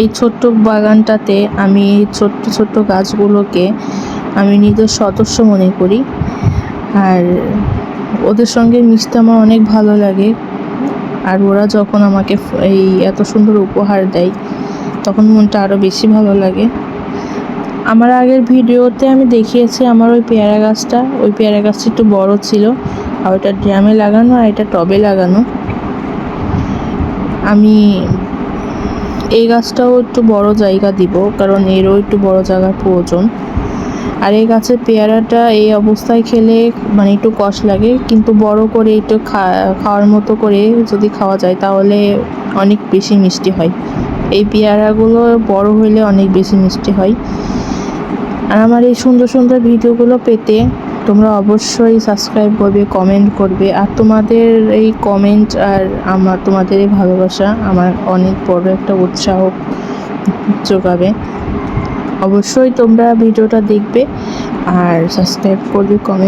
এই ছোট্ট বাগানটাতে আমি এই ছোট্ট ছোট্ট গাছগুলোকে আমি নিজের সদস্য মনে করি। আর ওদের সঙ্গে মিশতে আমার অনেক ভালো লাগে। আর ওরা যখন আমাকে এই এত সুন্দর উপহার দেয়, তখন মনটা আরও বেশি ভালো লাগে। আমার আগের ভিডিওতে আমি দেখিয়েছি আমার ওই পেয়ারা গাছটা। ওই পেয়ারা গাছটা একটু বড় ছিল, আর ওটা ড্রামে লাগানো আর এটা টবে লাগানো। আমি এই গাছটাও একটু বড় জায়গা দিব, কারণ এরও একটু বড় জায়গার প্রয়োজন। আর এই গাছের পেয়ারাটা এই অবস্থায় খেলে মানে একটু কষ লাগে, কিন্তু বড় করে একটু খাওয়ার মতো করে যদি খাওয়া যায়, তাহলে অনেক বেশি মিষ্টি হয়। এই পেয়ারাগুলো বড় হইলে অনেক বেশি মিষ্টি হয়। আর আমার এই সুন্দর সুন্দর ভিডিওগুলো পেতে তোমরা অবশ্যই সাবস্ক্রাইব করবে কমেন্ট করবে। আর তোমাদের এই কমেন্ট আর আমার, তোমাদের এই ভালোবাসা আমার অনেক বড় একটা উৎসাহ যোগাবে। অবশ্যই তোমরা ভিডিওটা দেখবে আর সাবস্ক্রাইব করবে কমেন্ট